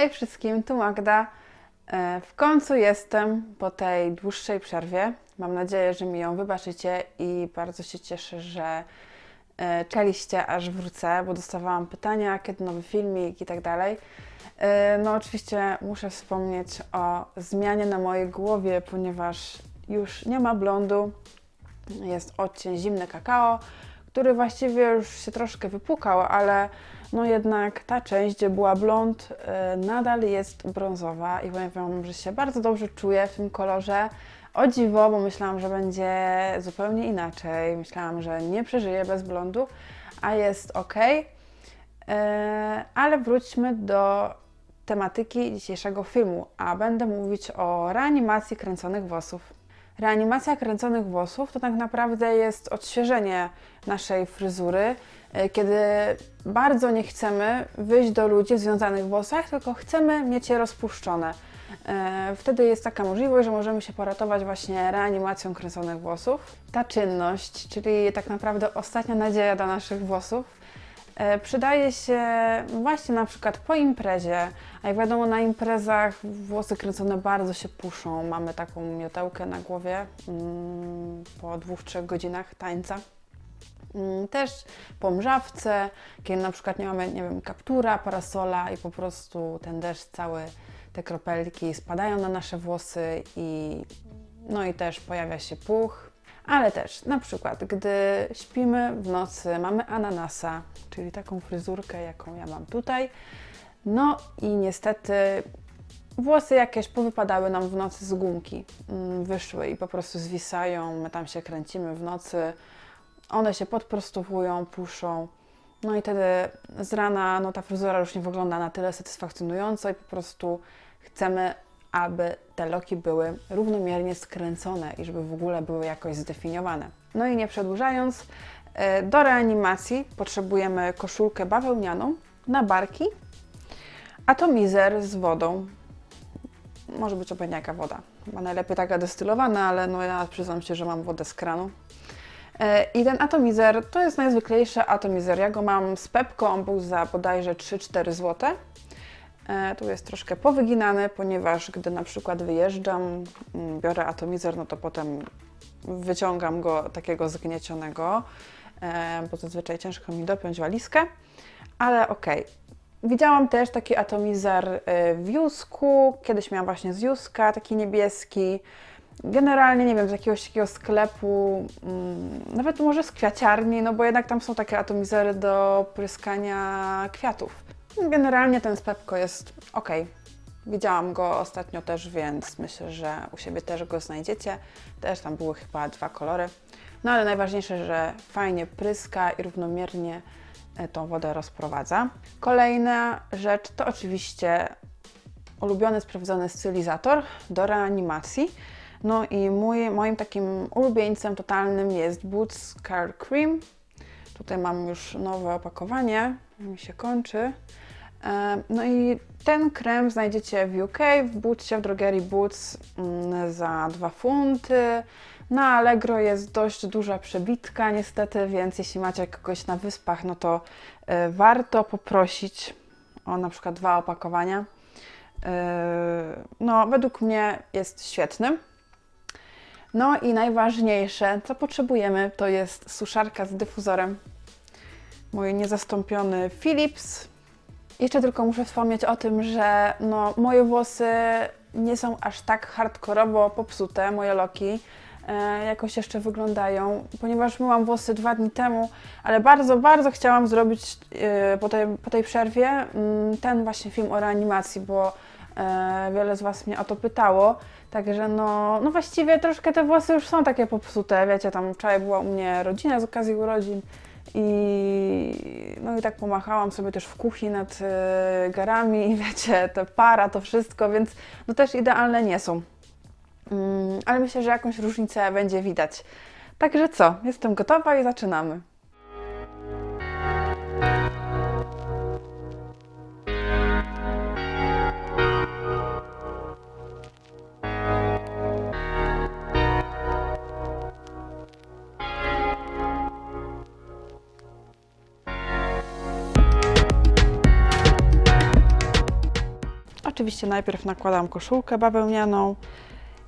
Hej wszystkim, tu Magda. E, W końcu jestem po tej dłuższej przerwie. Mam nadzieję, że mi ją wybaczycie i bardzo się cieszę, że e, czekaliście aż wrócę, bo dostawałam pytania, kiedy nowy filmik i tak dalej. E, No oczywiście muszę wspomnieć o zmianie na mojej głowie, ponieważ już nie ma blondu. Jest odcień zimny kakao, który właściwie już się troszkę wypukał, ale no jednak ta część, gdzie była blond, y, nadal jest brązowa i powiem Wam, że się bardzo dobrze czuję w tym kolorze. O dziwo, bo myślałam, że będzie zupełnie inaczej. Myślałam, że nie przeżyję bez blondu, a jest ok. Ale wróćmy do tematyki dzisiejszego filmu, a będę mówić o reanimacji kręconych włosów. Reanimacja kręconych włosów to tak naprawdę jest odświeżenie naszej fryzury, e, kiedy bardzo nie chcemy wyjść do ludzi w związanych włosach, tylko chcemy mieć je rozpuszczone. E, Wtedy jest taka możliwość, że możemy się poratować właśnie reanimacją kręconych włosów. Ta czynność, czyli tak naprawdę ostatnia nadzieja dla naszych włosów, Przydaje się właśnie na przykład po imprezie, a jak wiadomo na imprezach włosy kręcone bardzo się puszą. Mamy taką miotełkę na głowie mm, po dwóch, trzech godzinach tańca. Mm, Też po mrzawce, kiedy na przykład nie mamy, nie wiem, kaptura, parasola i po prostu ten deszcz cały, te kropelki spadają na nasze włosy i no i też pojawia się puch. Ale też na przykład, gdy śpimy w nocy, mamy ananasa, czyli taką fryzurkę, jaką ja mam tutaj. No i niestety włosy jakieś powypadały nam w nocy z gumki, mm, wyszły i po prostu zwisają, my tam się kręcimy w nocy, one się podprostowują, puszą. No i wtedy z rana no, ta fryzura już nie wygląda na tyle satysfakcjonująco i po prostu chcemy, aby te loki były równomiernie skręcone i żeby w ogóle były jakoś zdefiniowane. No i nie przedłużając, e, do reanimacji potrzebujemy koszulkę bawełnianą na barki, atomizer z wodą. Może być obojętnie jaka woda. Chyba najlepiej taka destylowana, ale no ja przyznam się, że mam wodę z kranu. E, I ten atomizer to jest najzwyklejszy atomizer. Ja go mam z Pepko, on był za bodajże 3-4 zł. E, Tu jest troszkę powyginany, ponieważ gdy na przykład wyjeżdżam, mm, biorę atomizer, no to potem wyciągam go takiego zgniecionego, e, bo zazwyczaj ciężko mi dopiąć walizkę, ale okej. Widziałam też taki atomizer e, w Jusku, kiedyś miałam właśnie z Juska, taki niebieski. Generalnie, nie wiem, z jakiegoś takiego sklepu, mm, nawet może z kwiaciarni, no bo jednak tam są takie atomizery do pryskania kwiatów. Generalnie ten Pepko jest ok. Widziałam go ostatnio też, więc myślę, że u siebie też go znajdziecie. Też tam były chyba dwa kolory. No ale najważniejsze, że fajnie pryska i równomiernie e, tą wodę rozprowadza. Kolejna rzecz to oczywiście ulubiony, sprawdzony stylizator do reanimacji. No i mój, moim takim ulubieńcem totalnym jest Boots Car Cream. Tutaj mam już nowe opakowanie, mi się kończy. No i ten krem znajdziecie w UK, w Bootsie, w drogerii Boots mm, za 2 funty. Na Allegro jest dość duża przebitka niestety, więc jeśli macie kogoś na wyspach, no to e, warto poprosić o na przykład dwa opakowania. E, No, według mnie jest świetny. No i najważniejsze, co potrzebujemy, to jest suszarka z dyfuzorem. Mój niezastąpiony Philips. Jeszcze tylko muszę wspomnieć o tym, że no, moje włosy nie są aż tak hardkorowo popsute, moje loki. E, jakoś jeszcze wyglądają, ponieważ myłam włosy dwa dni temu, ale bardzo, bardzo chciałam zrobić e, po, tej, po tej przerwie mm, ten właśnie film o reanimacji, bo e, wiele z Was mnie o to pytało. Także no, no właściwie troszkę te włosy już są takie popsute, wiecie, tam wczoraj była u mnie rodzina z okazji urodzin i no i tak pomachałam sobie też w kuchni nad e, garami wiecie, te para, to wszystko, więc no też idealne nie są. Mm, ale myślę, że jakąś różnicę będzie widać. Także co, jestem gotowa i zaczynamy. Oczywiście najpierw nakładam koszulkę bawełnianą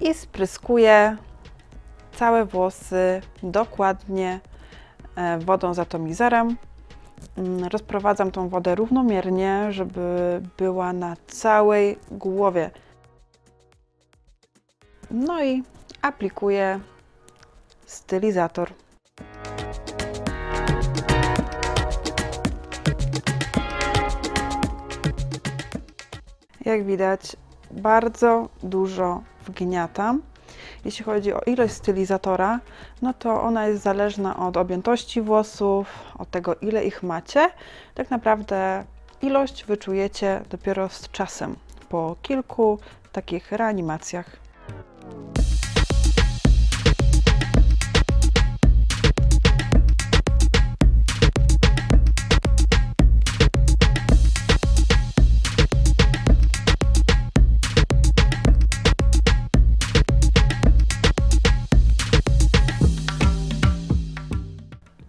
i spryskuję całe włosy dokładnie e, wodą z atomizerem. Mm, Rozprowadzam tą wodę równomiernie, żeby była na całej głowie. No i aplikuję stylizator. Jak widać, bardzo dużo wgniatam. Jeśli chodzi o ilość stylizatora, no to ona jest zależna od objętości włosów, od tego, ile ich macie. Tak naprawdę ilość wyczujecie dopiero z czasem, po kilku takich reanimacjach.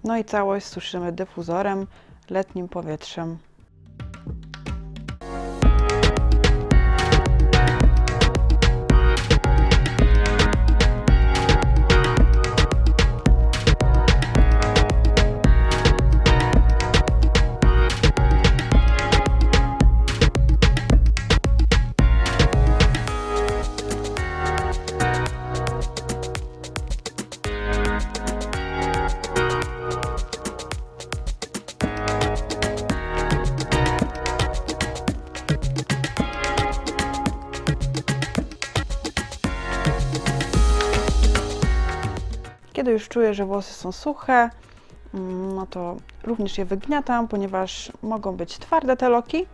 No i całość suszymy dyfuzorem, letnim powietrzem. Kiedy już czuję, że włosy są suche, mm, no to również je wygniatam, ponieważ mogą być twarde te loki.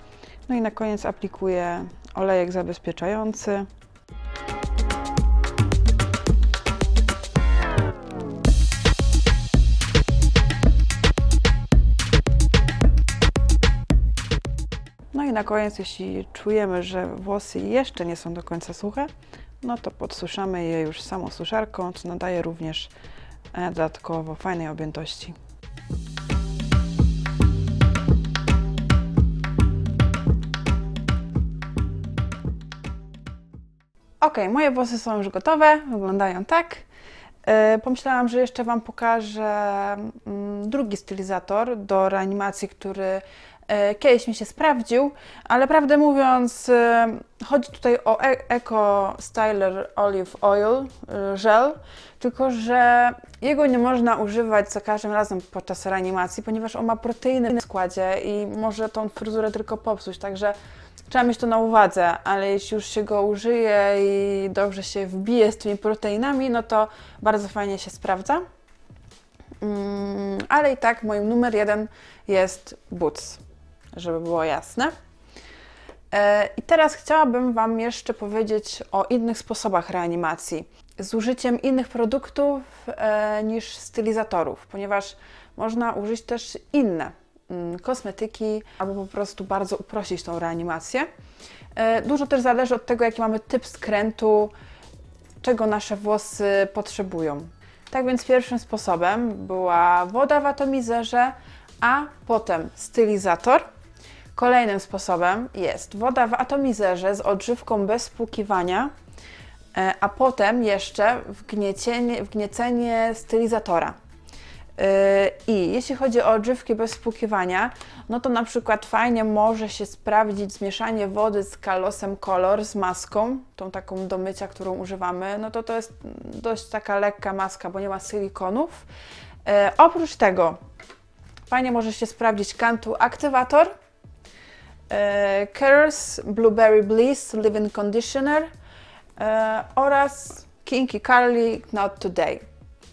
No i na koniec aplikuję olejek zabezpieczający. No i na koniec, jeśli czujemy, że włosy jeszcze nie są do końca suche, no to podsuszamy je już samą suszarką, co nadaje również dodatkowo fajnej objętości. Ok, moje włosy są już gotowe, wyglądają tak. E, Pomyślałam, że jeszcze Wam pokażę mm, drugi stylizator do reanimacji, który e, kiedyś mi się sprawdził, ale prawdę mówiąc, e, chodzi tutaj o E- Eco Styler Olive Oil e, Gel, tylko że jego nie można używać za każdym razem podczas reanimacji, ponieważ on ma proteiny w składzie i może tą fryzurę tylko popsuć, także trzeba mieć to na uwadze, ale jeśli już się go użyje i dobrze się wbije z tymi proteinami, no to bardzo fajnie się sprawdza. Mm, ale i tak moim numer jeden jest Boots, żeby było jasne. E, I teraz chciałabym Wam jeszcze powiedzieć o innych sposobach reanimacji z użyciem innych produktów e, niż stylizatorów, ponieważ można użyć też inne mm, kosmetyki albo po prostu bardzo uprościć tą reanimację. E, Dużo też zależy od tego, jaki mamy typ skrętu, czego nasze włosy potrzebują. Tak więc pierwszym sposobem była woda w atomizerze, a potem stylizator. Kolejnym sposobem jest woda w atomizerze z odżywką bez spłukiwania, e, a potem jeszcze wgniecenie, wgniecenie stylizatora. Yy, I jeśli chodzi o odżywki bez spłukiwania, no to na przykład fajnie może się sprawdzić zmieszanie wody z kalosem kolor, z maską, tą taką do mycia, którą używamy. No to to jest dość taka lekka maska, bo nie ma silikonów. Yy, oprócz tego fajnie może się sprawdzić Cantu Aktywator, Kers Blueberry Bliss Leave-In Conditioner yy, oraz Kinky Curly Not Today.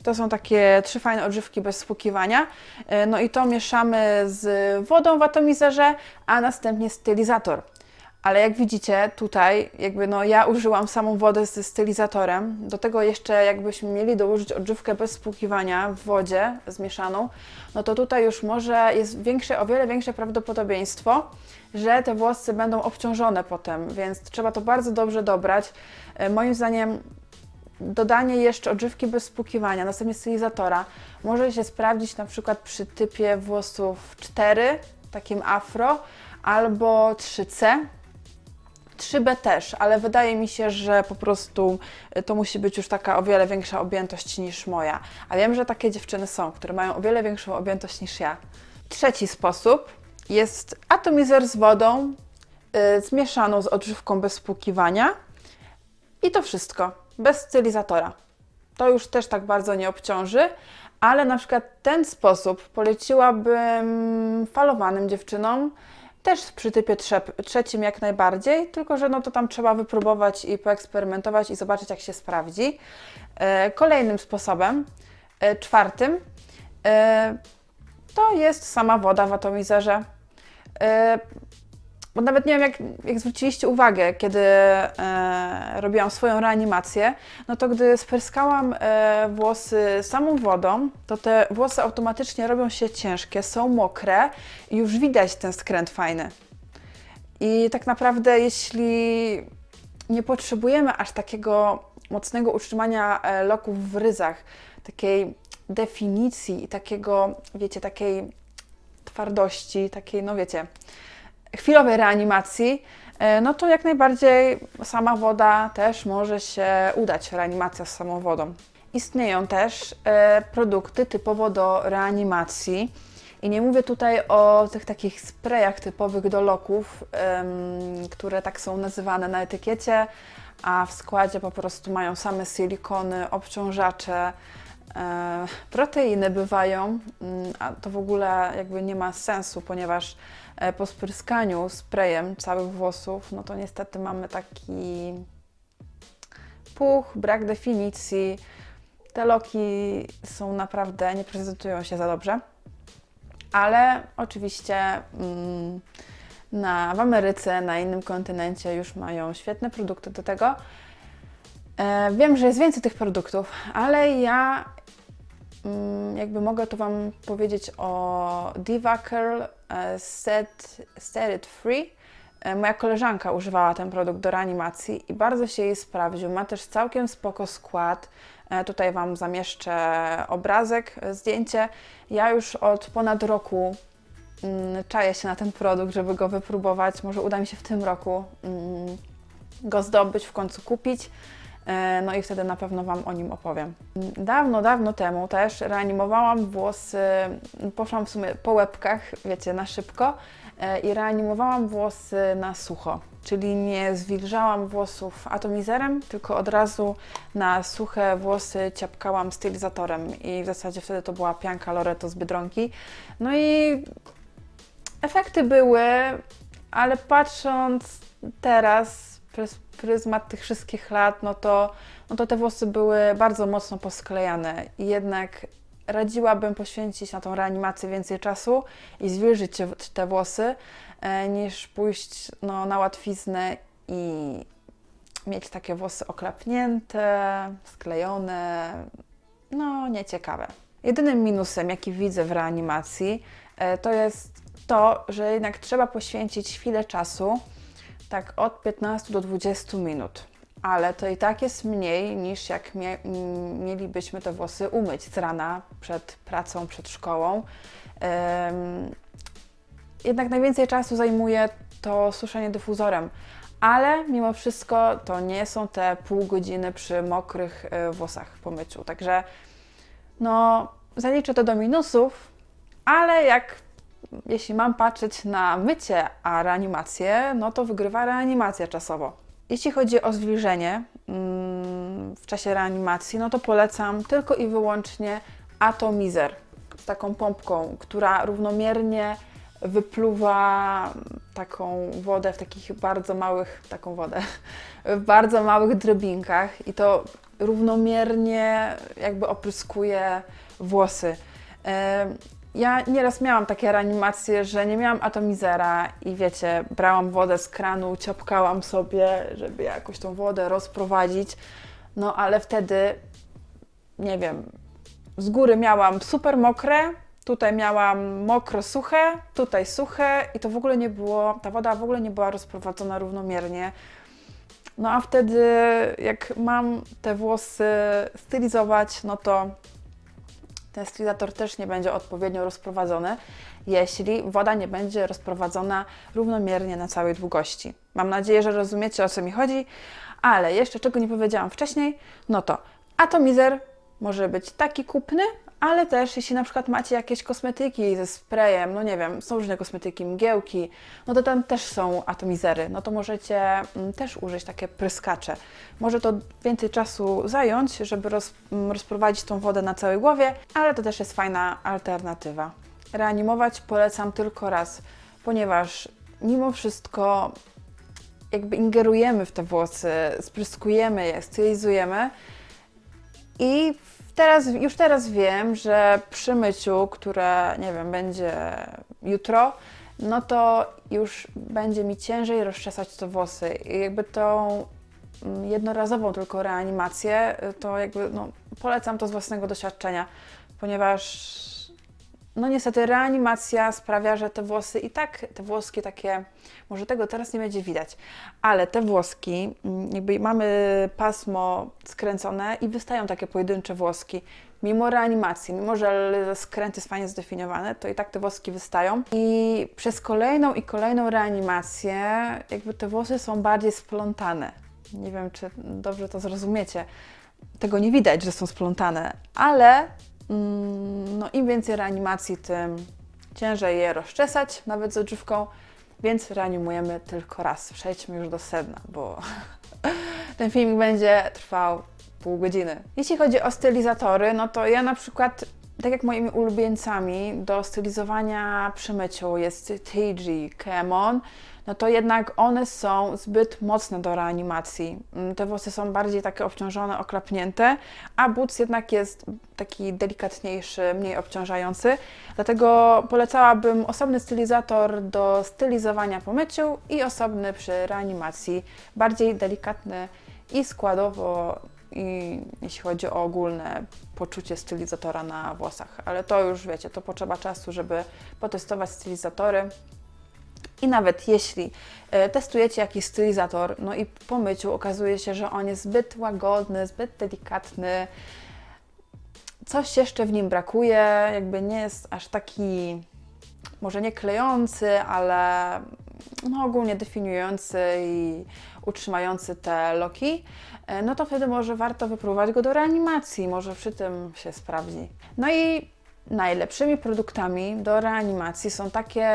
To są takie trzy fajne odżywki bez spłukiwania. E, No i to mieszamy z wodą w atomizerze, a następnie stylizator. Ale jak widzicie tutaj, jakby no ja użyłam samą wodę ze stylizatorem. Do tego jeszcze jakbyśmy mieli dołożyć odżywkę bez spłukiwania w wodzie zmieszaną, no to tutaj już może jest większe, o wiele większe prawdopodobieństwo, że te włosy będą obciążone potem, więc trzeba to bardzo dobrze dobrać. E, Moim zdaniem dodanie jeszcze odżywki bez spłukiwania, następnie stylizatora, może się sprawdzić na przykład przy typie włosów 4, takim afro, albo 3C. 3B też, ale wydaje mi się, że po prostu y, to musi być już taka o wiele większa objętość niż moja. A wiem, że takie dziewczyny są, które mają o wiele większą objętość niż ja. Trzeci sposób jest atomizer z wodą y, zmieszaną z odżywką bez spłukiwania i to wszystko, bez stylizatora. To już też tak bardzo nie obciąży, ale na przykład ten sposób poleciłabym falowanym dziewczynom, też przy typie trzep- trzecim jak najbardziej, tylko że no to tam trzeba wypróbować i poeksperymentować i zobaczyć jak się sprawdzi. E, Kolejnym sposobem, e, czwartym, e, to jest sama woda w atomizerze. Bo nawet nie wiem, jak, jak zwróciliście uwagę, kiedy e, robiłam swoją reanimację, no to gdy spryskałam e, włosy samą wodą, to te włosy automatycznie robią się ciężkie, są mokre i już widać ten skręt fajny. I tak naprawdę, jeśli nie potrzebujemy aż takiego mocnego utrzymania e, loków w ryzach, takiej definicji i takiego, wiecie, takiej twardości, takiej, no wiecie, chwilowej reanimacji, e, no to jak najbardziej sama woda też może się udać, reanimacja z samą wodą. Istnieją też e, produkty typowo do reanimacji. I nie mówię tutaj o tych takich sprayach typowych do loków, które tak są nazywane na etykiecie, a w składzie po prostu mają same silikony, obciążacze, proteiny bywają, mm, a to w ogóle jakby nie ma sensu, ponieważ e, po spryskaniu sprayem całych włosów, no to niestety mamy taki puch, brak definicji. Te loki są naprawdę, nie prezentują się za dobrze. Ale oczywiście mm, na, w Ameryce, na innym kontynencie już mają świetne produkty do tego. E, wiem, że jest więcej tych produktów, ale ja jakby mogę tu Wam powiedzieć o Diva Curl e, Set, Set It Free. E, Moja koleżanka używała ten produkt do reanimacji i bardzo się jej sprawdził. Ma też całkiem spoko skład. E, Tutaj Wam zamieszczę obrazek, zdjęcie. Ja już od ponad roku mm, czaję się na ten produkt, żeby go wypróbować. Może uda mi się w tym roku mm, go zdobyć, w końcu kupić. E, No i wtedy na pewno Wam o nim opowiem. Dawno, dawno temu też reanimowałam włosy, poszłam w sumie po łebkach, wiecie, na szybko e, i reanimowałam włosy na sucho. Czyli nie zwilżałam włosów atomizerem, tylko od razu na suche włosy ciapkałam stylizatorem i w zasadzie wtedy to była pianka Loreto z Biedronki. No i efekty były, ale patrząc teraz przez pryzmat tych wszystkich lat, no to, no to te włosy były bardzo mocno posklejane i jednak radziłabym poświęcić na tą reanimację więcej czasu i zwilżyć te- włosy, e, niż pójść no, na łatwiznę i mieć takie włosy oklapnięte, sklejone, no nieciekawe. Jedynym minusem, jaki widzę w reanimacji, e, to jest to, że jednak trzeba poświęcić chwilę czasu, tak od 15 do 20 minut. Ale to i tak jest mniej niż jak mie- mielibyśmy te włosy umyć z rana przed pracą, przed szkołą. Em, jednak najwięcej czasu zajmuje to suszenie dyfuzorem, ale mimo wszystko to nie są te pół godziny przy mokrych e, włosach po myciu. Także no, zaliczę to do minusów, ale jak jeśli mam patrzeć na mycie, a reanimację, no to wygrywa reanimacja czasowo. Jeśli chodzi o zwilżenie mm, w czasie reanimacji, no to polecam tylko i wyłącznie atomizer z taką pompką, która równomiernie wypluwa taką wodę w takich bardzo małych, taką wodę, w bardzo małych drobinkach i to równomiernie jakby opryskuje włosy. Ja nieraz miałam takie reanimacje, że nie miałam atomizera i wiecie, brałam wodę z kranu, ciapkałam sobie, żeby jakoś tą wodę rozprowadzić. No ale wtedy, nie wiem, z góry miałam super mokre, tutaj miałam mokro suche, tutaj suche i to w ogóle nie było, ta woda w ogóle nie była rozprowadzona równomiernie. No a wtedy, jak mam te włosy stylizować, no to ten stylizator też nie będzie odpowiednio rozprowadzony, jeśli woda nie będzie rozprowadzona równomiernie na całej długości. Mam nadzieję, że rozumiecie o co mi chodzi, ale jeszcze czego nie powiedziałam wcześniej, no to atomizer może być taki kupny, ale też jeśli na przykład macie jakieś kosmetyki ze sprayem, no nie wiem, są różne kosmetyki, mgiełki, no to tam też są atomizery, no to możecie mm, też użyć takie pryskacze. Może to więcej czasu zająć, żeby roz, mm, rozprowadzić tą wodę na całej głowie, ale to też jest fajna alternatywa. Reanimować polecam tylko raz, ponieważ mimo wszystko jakby ingerujemy w te włosy, spryskujemy je, stylizujemy i teraz, już teraz wiem, że przy myciu, które nie wiem, będzie jutro, no to już będzie mi ciężej rozczesać te włosy. I jakby tą mm, jednorazową tylko reanimację, to jakby no, polecam to z własnego doświadczenia, ponieważ no niestety reanimacja sprawia, że te włosy i tak, te włoski takie, może tego teraz nie będzie widać, ale te włoski, mm, jakby mamy pasmo skręcone i wystają takie pojedyncze włoski. Mimo reanimacji, mimo że skręt jest fajnie zdefiniowany, to i tak te włoski wystają. I przez kolejną i kolejną reanimację, jakby te włosy są bardziej splątane. Nie wiem, czy dobrze to zrozumiecie. Tego nie widać, że są splątane, ale no im więcej reanimacji, tym ciężej je rozczesać, nawet z odżywką, więc reanimujemy tylko raz. Przejdźmy już do sedna, bo ten filmik będzie trwał pół godziny. Jeśli chodzi o stylizatory, no to ja na przykład, tak jak moimi ulubieńcami do stylizowania przy myciu jest TG, Kemon, no to jednak one są zbyt mocne do reanimacji. Mm, te włosy są bardziej takie obciążone, oklapnięte, a Boots jednak jest taki delikatniejszy, mniej obciążający. Dlatego polecałabym osobny stylizator do stylizowania po myciu i osobny przy reanimacji, bardziej delikatny i składowo i jeśli chodzi o ogólne poczucie stylizatora na włosach. Ale to już wiecie, to potrzeba czasu, żeby potestować stylizatory. I nawet jeśli e, testujecie jakiś stylizator, no i po myciu okazuje się, że on jest zbyt łagodny, zbyt delikatny, coś jeszcze w nim brakuje, jakby nie jest aż taki, może nie klejący, ale no ogólnie definiujący i utrzymający te loki, e, no to wtedy może warto wypróbować go do reanimacji, może przy tym się sprawdzi. No i Najlepszymi produktami do reanimacji są takie,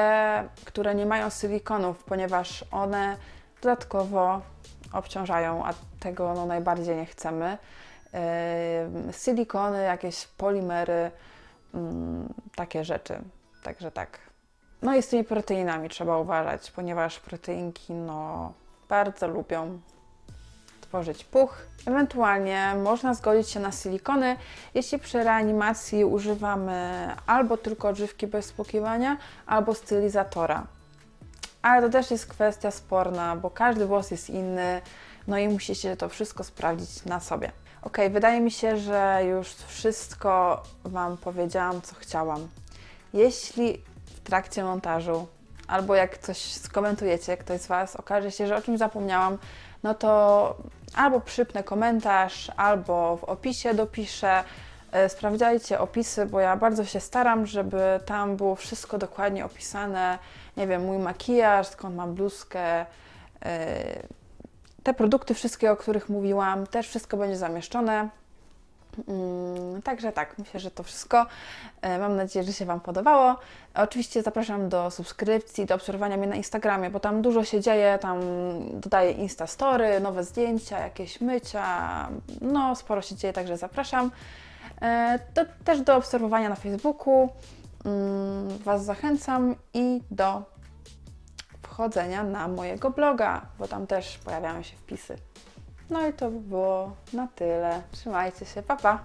które nie mają silikonów, ponieważ one dodatkowo obciążają, a tego no, najbardziej nie chcemy. Yy, silikony, jakieś polimery, yy, takie rzeczy. Także tak. No i z tymi proteinami trzeba uważać, ponieważ proteinki no, bardzo lubią tworzyć puch. Ewentualnie można zgodzić się na silikony, jeśli przy reanimacji używamy albo tylko odżywki bez spłukiwania, albo stylizatora. Ale to też jest kwestia sporna, bo każdy włos jest inny, no i musicie to wszystko sprawdzić na sobie. Ok, wydaje mi się, że już wszystko Wam powiedziałam, co chciałam. Jeśli trakcie montażu albo jak coś skomentujecie, ktoś z Was, okaże się, że o czymś zapomniałam, no to albo przypnę komentarz, albo w opisie dopiszę. E, sprawdzajcie opisy, bo ja bardzo się staram, żeby tam było wszystko dokładnie opisane. Nie wiem, mój makijaż, skąd mam bluzkę. E, te produkty, wszystkie, o których mówiłam, też wszystko będzie zamieszczone. Mm, także tak, myślę, że to wszystko. E, mam nadzieję, że się Wam podobało. Oczywiście zapraszam do subskrypcji, do obserwowania mnie na Instagramie, bo tam dużo się dzieje, tam dodaję Instastory, nowe zdjęcia, jakieś mycia, no sporo się dzieje, także zapraszam. E, to też do obserwowania na Facebooku mm, Was zachęcam i do wchodzenia na mojego bloga, bo tam też pojawiają się wpisy. No i to by było na tyle. Trzymajcie się, pa pa!